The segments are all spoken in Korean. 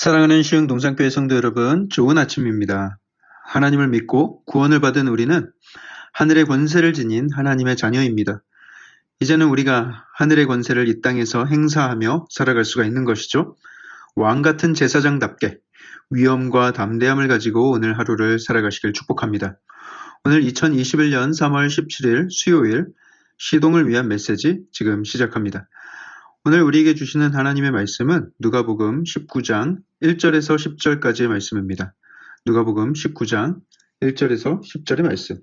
사랑하는 시흥 동산교회 성도 여러분, 좋은 아침입니다. 하나님을 믿고 구원을 받은 우리는 하늘의 권세를 지닌 하나님의 자녀입니다. 이제는 우리가 하늘의 권세를 이 땅에서 행사하며 살아갈 수가 있는 것이죠. 왕 같은 제사장답게 위엄과 담대함을 가지고 오늘 하루를 살아가시길 축복합니다. 오늘 2021년 3월 17일 수요일 시동을 위한 메시지 지금 시작합니다. 오늘 우리에게 주시는 하나님의 말씀은 누가복음 19장 1절에서 10절까지의 말씀입니다. 누가복음 19장 1절에서 10절의 말씀.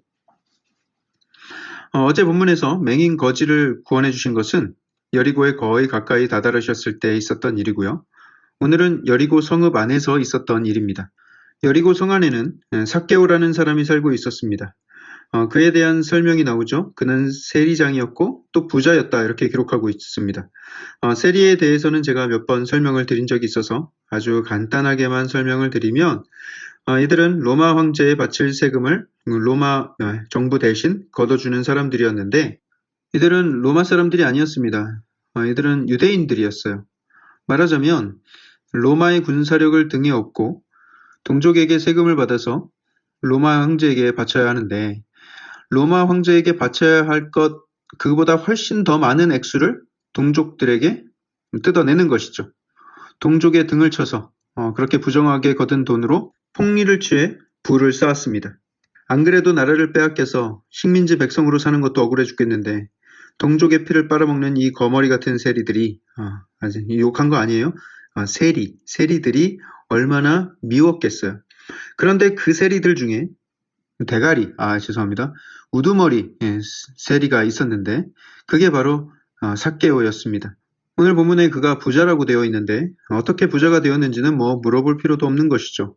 어, 제 본문에서 맹인 거지를 구원해 주신 것은 여리고에 거의 가까이 다다르셨을 때 있었던 일이고요. 오늘은 여리고 성읍 안에서 있었던 일입니다. 여리고 성 안에는 사케오라는 사람이 살고 있었습니다. 어, 그에 대한 설명이 나오죠. 그는 세리장이었고 또 부자였다 이렇게 기록하고 있습니다. 어, 세리에 대해서는 제가 몇 번 설명을 드린 적이 있어서 아주 간단하게만 설명을 드리면 어, 이들은 로마 황제에 바칠 세금을 로마 어, 정부 대신 걷어주는 사람들이었는데 이들은 로마 사람들이 아니었습니다. 어, 이들은 유대인들이었어요. 말하자면 로마의 군사력을 등에 업고 동족에게 세금을 받아서 로마 황제에게 바쳐야 하는데 로마 황제에게 바쳐야 할 것 그보다 훨씬 더 많은 액수를 동족들에게 뜯어내는 것이죠. 동족의 등을 쳐서 어, 그렇게 부정하게 거둔 돈으로 폭리를 취해 부를 쌓았습니다. 안 그래도 나라를 빼앗겨서 식민지 백성으로 사는 것도 억울해 죽겠는데 동족의 피를 빨아먹는 이 거머리 같은 세리들이 어, 아직 욕한 거 아니에요? 어, 세리, 세리들이 얼마나 미웠겠어요. 그런데 그 세리들 중에 대가리, 아 죄송합니다. 우두머리 예, 세리가 있었는데 그게 바로 어, 사케오였습니다. 오늘 본문에 그가 부자라고 되어 있는데 어떻게 부자가 되었는지는 뭐 물어볼 필요도 없는 것이죠.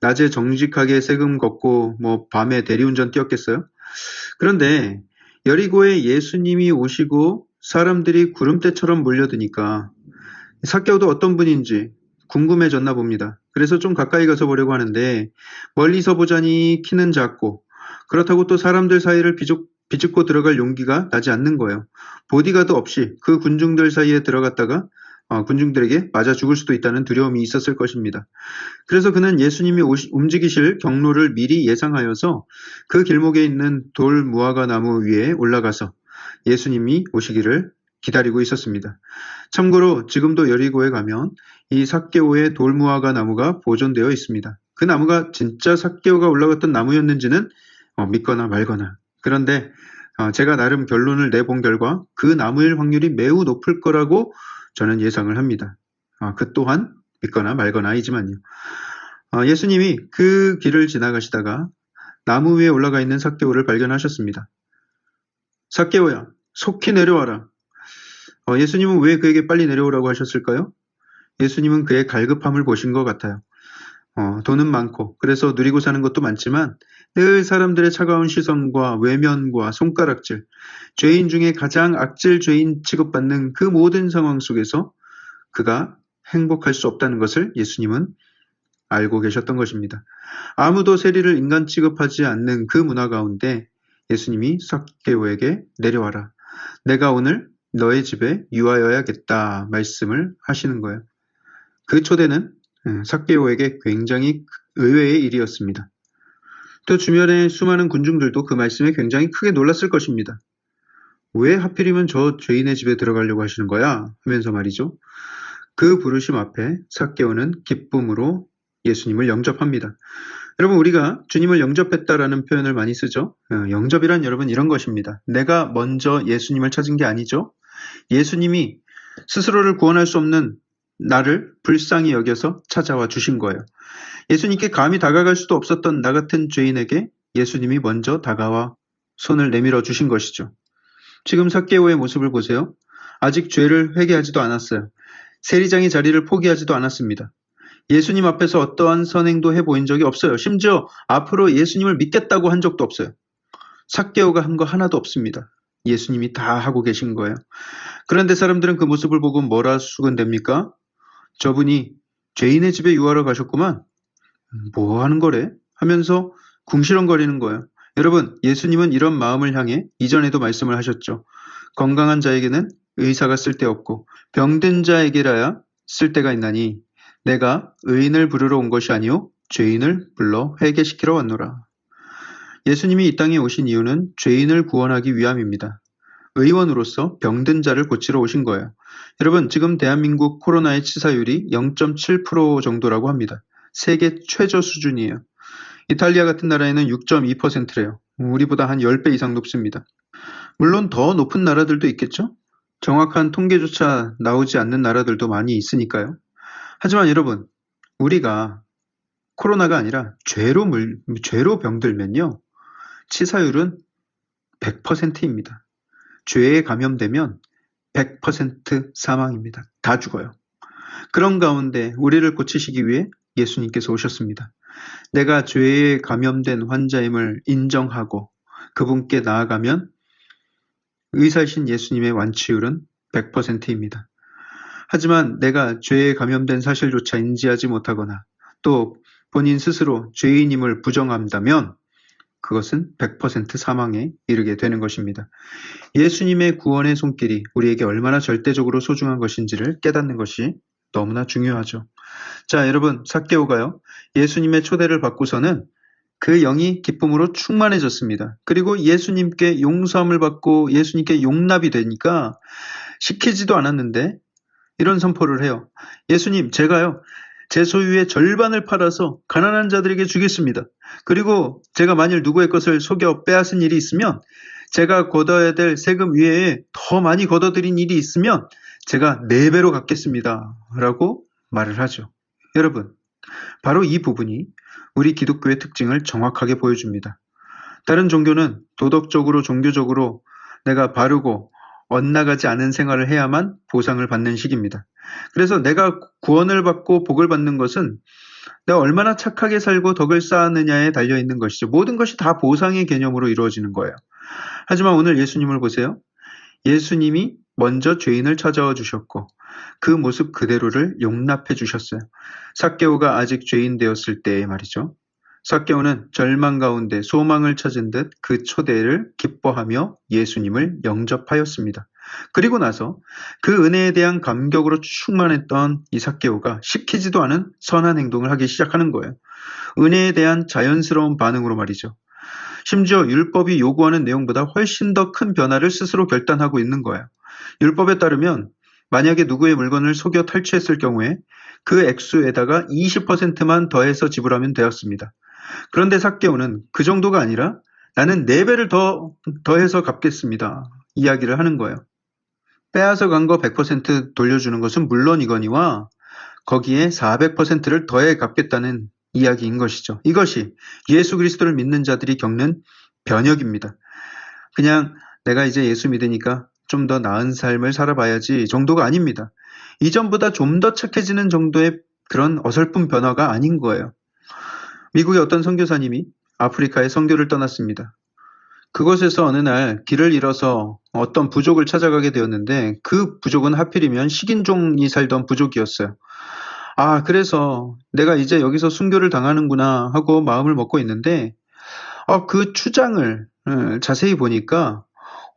낮에 정직하게 세금 걷고 뭐 밤에 대리운전 뛰었겠어요? 그런데 여리고에 예수님이 오시고 사람들이 구름대처럼 몰려드니까 사케오도 어떤 분인지 궁금해졌나 봅니다. 그래서 좀 가까이 가서 보려고 하는데 멀리서 보자니 키는 작고 그렇다고 또 사람들 사이를 비죽, 비집고 들어갈 용기가 나지 않는 거예요. 보디가드 없이 그 군중들 사이에 들어갔다가 어, 군중들에게 맞아 죽을 수도 있다는 두려움이 있었을 것입니다. 그래서 그는 예수님이 오시, 움직이실 경로를 미리 예상하여서 그 길목에 있는 돌 무화과 나무 위에 올라가서 예수님이 오시기를 기다리고 있었습니다. 참고로 지금도 여리고에 가면 이 삭개오의 돌무화과 나무가 보존되어 있습니다. 그 나무가 진짜 삭개오가 올라갔던 나무였는지는 어, 믿거나 말거나. 그런데 어, 제가 나름 결론을 내본 결과 그 나무일 확률이 매우 높을 거라고 저는 예상을 합니다. 어, 그 또한 믿거나 말거나이지만요. 어, 예수님이 그 길을 지나가시다가 나무 위에 올라가 있는 삭개오를 발견하셨습니다. 삭개오야, 속히 내려와라. 어, 예수님은 왜 그에게 빨리 내려오라고 하셨을까요? 예수님은 그의 갈급함을 보신 것 같아요. 어, 돈은 많고 그래서 누리고 사는 것도 많지만 늘 사람들의 차가운 시선과 외면과 손가락질, 죄인 중에 가장 악질 죄인 취급받는 그 모든 상황 속에서 그가 행복할 수 없다는 것을 예수님은 알고 계셨던 것입니다. 아무도 세리를 인간 취급하지 않는 그 문화 가운데 예수님이 삭개오에게 내려와라. 내가 오늘 너의 집에 유하여야겠다 말씀을 하시는 거예요. 그 초대는 삭개오에게 굉장히 의외의 일이었습니다. 또 주변의 수많은 군중들도 그 말씀에 굉장히 크게 놀랐을 것입니다. 왜 하필이면 저 죄인의 집에 들어가려고 하시는 거야? 하면서 말이죠. 그 부르심 앞에 삭개오는 기쁨으로 예수님을 영접합니다. 여러분 우리가 주님을 영접했다라는 표현을 많이 쓰죠. 어, 영접이란 여러분 이런 것입니다. 내가 먼저 예수님을 찾은 게 아니죠. 예수님이 스스로를 구원할 수 없는 나를 불쌍히 여겨서 찾아와 주신 거예요. 예수님께 감히 다가갈 수도 없었던 나 같은 죄인에게 예수님이 먼저 다가와 손을 내밀어 주신 것이죠. 지금 사케오의 모습을 보세요. 아직 죄를 회개하지도 않았어요. 세리장의 자리를 포기하지도 않았습니다. 예수님 앞에서 어떠한 선행도 해 보인 적이 없어요. 심지어 앞으로 예수님을 믿겠다고 한 적도 없어요. 사케오가 한 거 하나도 없습니다. 예수님이 다 하고 계신 거예요. 그런데 사람들은 그 모습을 보고 뭐라 수근됩니까? 저분이 죄인의 집에 유하러 가셨구만. 뭐 하는 거래? 하면서 궁시렁거리는 거예요. 여러분, 예수님은 이런 마음을 향해 이전에도 말씀을 하셨죠. 건강한 자에게는 의사가 쓸데없고 병든 자에게라야 쓸데가 있나니 내가 의인을 부르러 온 것이 아니요 죄인을 불러 회개시키러 왔노라. 예수님이 이 땅에 오신 이유는 죄인을 구원하기 위함입니다. 의원으로서 병든 자를 고치러 오신 거예요. 여러분, 지금 대한민국 코로나의 치사율이 0.7% 정도라고 합니다. 세계 최저 수준이에요. 이탈리아 같은 나라에는 6.2%래요. 우리보다 한 10배 이상 높습니다. 물론 더 높은 나라들도 있겠죠? 정확한 통계조차 나오지 않는 나라들도 많이 있으니까요. 하지만 여러분, 우리가 코로나가 아니라 죄로 물, 죄로 병들면요. 치사율은 100%입니다. 죄에 감염되면 100% 사망입니다. 다 죽어요. 그런 가운데 우리를 고치시기 위해 예수님께서 오셨습니다. 내가 죄에 감염된 환자임을 인정하고 그분께 나아가면 의사이신 예수님의 완치율은 100%입니다. 하지만 내가 죄에 감염된 사실조차 인지하지 못하거나 또 본인 스스로 죄인임을 부정한다면 그것은 100% 사망에 이르게 되는 것입니다. 예수님의 구원의 손길이 우리에게 얼마나 절대적으로 소중한 것인지를 깨닫는 것이 너무나 중요하죠. 자, 여러분, 사케오가요. 예수님의 초대를 받고서는 그 영이 기쁨으로 충만해졌습니다. 그리고 예수님께 용서함을 받고 예수님께 용납이 되니까 시키지도 않았는데 이런 선포를 해요. 예수님, 제가요. 제 소유의 절반을 팔아서 가난한 자들에게 주겠습니다. 그리고 제가 만일 누구의 것을 속여 빼앗은 일이 있으면 제가 걷어야 될 세금 위에 더 많이 걷어들인 일이 있으면 제가 네 배로 갚겠습니다. 라고 말을 하죠. 여러분, 바로 이 부분이 우리 기독교의 특징을 정확하게 보여줍니다. 다른 종교는 도덕적으로, 종교적으로 내가 바르고 엇나가지 않은 생활을 해야만 보상을 받는 식입니다. 그래서 내가 구원을 받고 복을 받는 것은 내가 얼마나 착하게 살고 덕을 쌓았느냐에 달려 있는 것이죠. 모든 것이 다 보상의 개념으로 이루어지는 거예요. 하지만 오늘 예수님을 보세요. 예수님이 먼저 죄인을 찾아와 주셨고 그 모습 그대로를 용납해 주셨어요. 사케오가 아직 죄인 되었을 때의 말이죠. 사케오는 절망 가운데 소망을 찾은 듯 그 초대를 기뻐하며 예수님을 영접하였습니다. 그리고 나서 그 은혜에 대한 감격으로 충만했던 이 사케오가 시키지도 않은 선한 행동을 하기 시작하는 거예요. 은혜에 대한 자연스러운 반응으로 말이죠. 심지어 율법이 요구하는 내용보다 훨씬 더 큰 변화를 스스로 결단하고 있는 거예요. 율법에 따르면 만약에 누구의 물건을 속여 탈취했을 경우에 그 액수에다가 20%만 더해서 지불하면 되었습니다. 그런데 사케오는 그 정도가 아니라 나는 4배를 더 더해서 갚겠습니다. 이야기를 하는 거예요. 빼앗아 간거 100% 돌려주는 것은 물론이거니와 거기에 400%를 더해 갚겠다는 이야기인 것이죠. 이것이 예수 그리스도를 믿는 자들이 겪는 변혁입니다. 그냥 내가 이제 예수 믿으니까 좀 더 나은 삶을 살아봐야지 정도가 아닙니다. 이전보다 좀 더 착해지는 정도의 그런 어설픈 변화가 아닌 거예요. 미국의 어떤 선교사님이 아프리카에 선교를 떠났습니다. 그곳에서 어느 날 길을 잃어서 어떤 부족을 찾아가게 되었는데 그 부족은 하필이면 식인종이 살던 부족이었어요. 아, 그래서 내가 이제 여기서 순교를 당하는구나 하고 마음을 먹고 있는데 어, 그 추장을 어, 자세히 보니까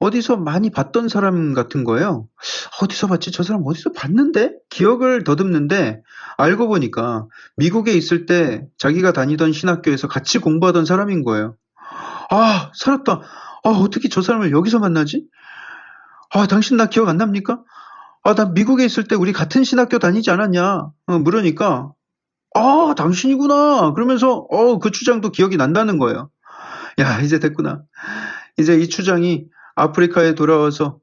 어디서 많이 봤던 사람 같은 거예요. 어디서 봤지? 저 사람 어디서 봤는데? 기억을 더듬는데 알고 보니까 미국에 있을 때 자기가 다니던 신학교에서 같이 공부하던 사람인 거예요. 아, 살았다. 아, 어떻게 저 사람을 여기서 만나지? 아, 당신 나 기억 안 납니까? 아, 나 미국에 있을 때 우리 같은 신학교 다니지 않았냐? 어, 물으니까, 아, 당신이구나. 그러면서, 어, 그 추장도 기억이 난다는 거예요. 야, 이제 됐구나. 이제 이 추장이 아프리카에 돌아와서,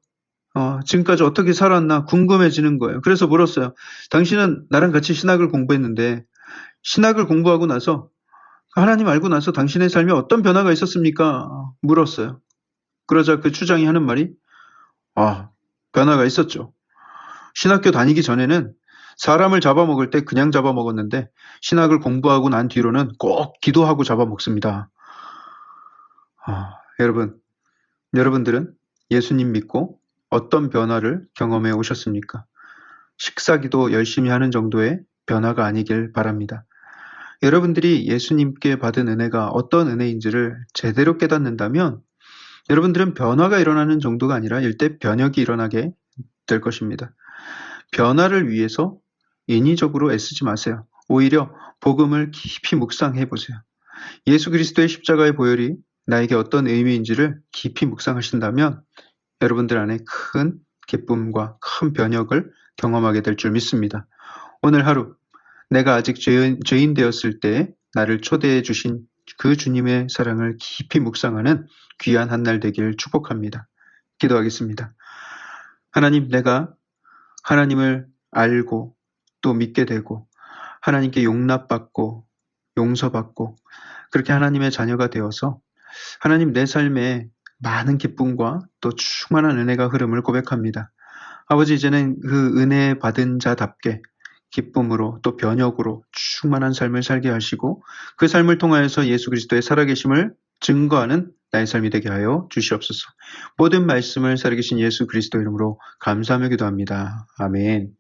어, 지금까지 어떻게 살았나 궁금해지는 거예요. 그래서 물었어요. 당신은 나랑 같이 신학을 공부했는데, 신학을 공부하고 나서 하나님 알고 나서 당신의 삶에 어떤 변화가 있었습니까? 물었어요. 그러자 그 추장이 하는 말이 아, 변화가 있었죠. 신학교 다니기 전에는 사람을 잡아먹을 때 그냥 잡아먹었는데 신학을 공부하고 난 뒤로는 꼭 기도하고 잡아먹습니다. 아, 여러분, 여러분들은 예수님 믿고 어떤 변화를 경험해 오셨습니까? 식사기도 열심히 하는 정도의 변화가 아니길 바랍니다. 여러분들이 예수님께 받은 은혜가 어떤 은혜인지를 제대로 깨닫는다면 여러분들은 변화가 일어나는 정도가 아니라 일대 변혁이 일어나게 될 것입니다. 변화를 위해서 인위적으로 애쓰지 마세요. 오히려 복음을 깊이 묵상해 보세요. 예수 그리스도의 십자가의 보혈이 나에게 어떤 의미인지를 깊이 묵상하신다면 여러분들 안에 큰 기쁨과 큰 변혁을 경험하게 될 줄 믿습니다. 오늘 하루 내가 아직 죄인, 죄인 되었을 때 나를 초대해 주신 그 주님의 사랑을 깊이 묵상하는 귀한 한 날 되길 축복합니다. 기도하겠습니다. 하나님, 내가 하나님을 알고 또 믿게 되고 하나님께 용납받고 용서받고 그렇게 하나님의 자녀가 되어서 하나님 내 삶에 많은 기쁨과 또 충만한 은혜가 흐름을 고백합니다. 아버지 이제는 그 은혜 받은 자답게 기쁨으로 또 변혁으로 충만한 삶을 살게 하시고 그 삶을 통하여서 예수 그리스도의 살아계심을 증거하는 나의 삶이 되게 하여 주시옵소서. 모든 말씀을 살아계신 예수 그리스도 이름으로 감사하며 기도합니다. 아멘.